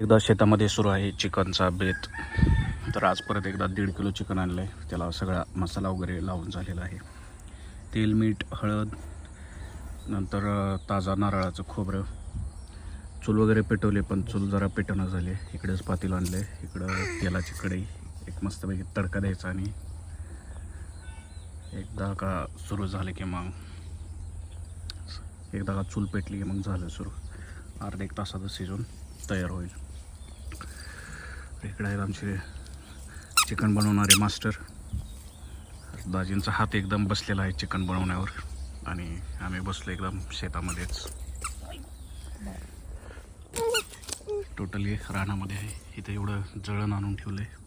एकदा शेतामध्ये सुरू आहे चिकनचा बेत. तर आज परत एकदा दीड किलो चिकन आणलं आहे त्याला सगळा मसाला वगैरे लावून झालेला आहे. तेल मीठ हळद नंतर ताजा नारळाचं खोबरं. चूल वगैरे पेटवले पण चूल जरा पेटवणं झाले. इकडेच पातील आणले इकडं तेलाची कढई. एक मस्तपैकी तडका द्यायचा आणि एकदा का सुरू झाले की मग एकदा का चूल पेटली की मग झालं सुरू. अर्धा एक तासाचं शिजून तयार होईल. इकडे आहेत आमचे चिकन बनवणारे मास्टर. दाजींचा हात एकदम बसलेला आहे चिकन बनवण्यावर. आणि आम्ही बसलो एकदम शेतामध्येच. टोटली रानामध्ये आहे. इथे एवढं जळण आणून ठेवलं आहे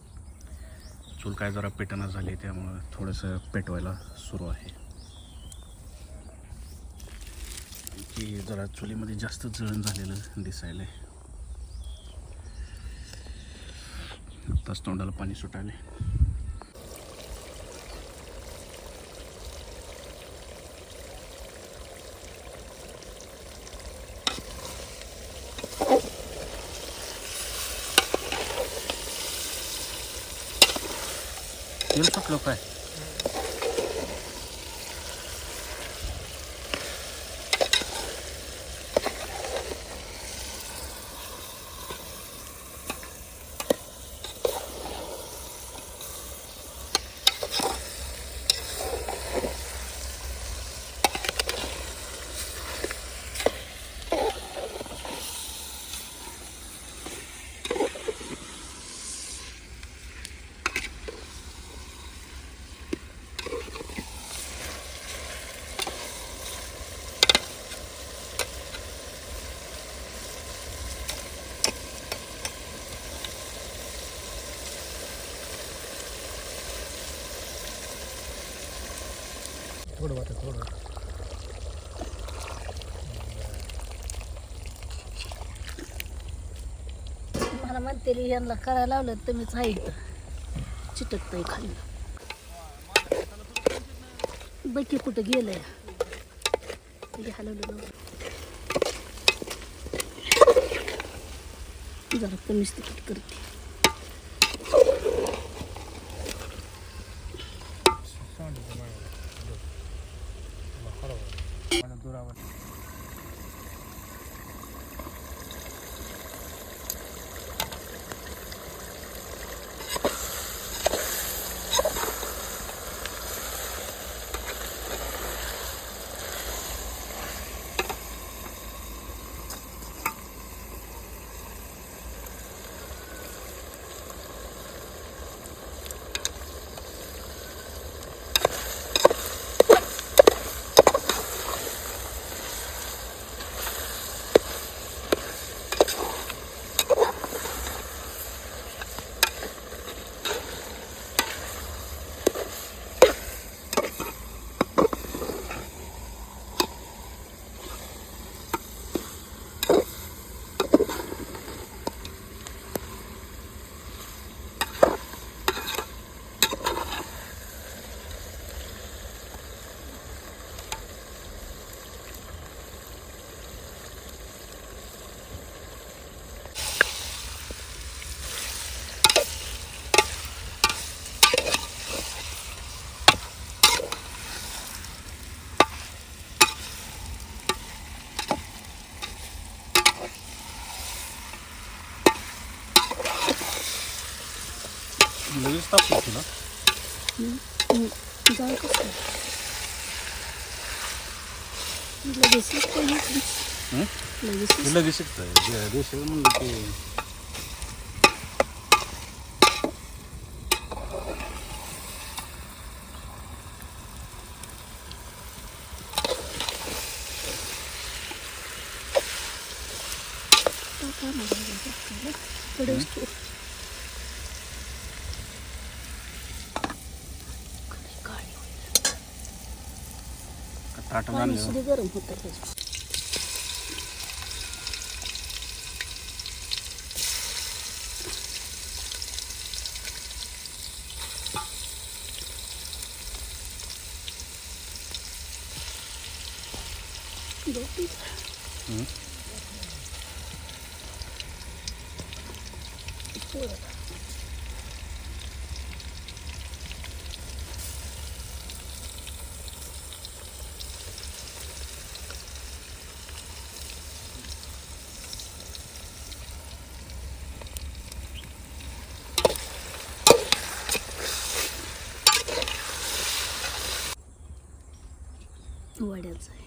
चूल काय जरा पेटणं झाली त्यामुळं थोडंसं पेटवायला सुरू आहे. की जरा चुलीमध्ये जास्त जळण झालेलं दिसायलंय. आत्ताच तोंडाला पाणी सुटायला. तेल सुटलं काय? थोडं वाटत थोडं मला म्हणते यांना करायला लावलं तर मीच आहे इथं चिटकतंय खाली. बकी कुठं गेलंय. हे हलवलं जरा कमीच तिकीट करते. Güzel ıslak tuttu lan. Güzel kısmı. Güzel desek de yutmuş. Hı? Güzel desek de. Güzel desek de. Tamam. Böyle ताट पाणी आणलं सुद्धा गरम होतं त्याच्यात. हं? वड्याचं आहे.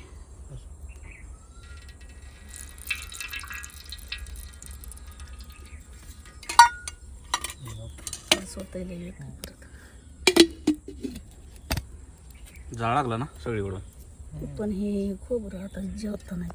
जाळ लागला ना सगळीकडून? पण हे खोबरं आता जेवता नाही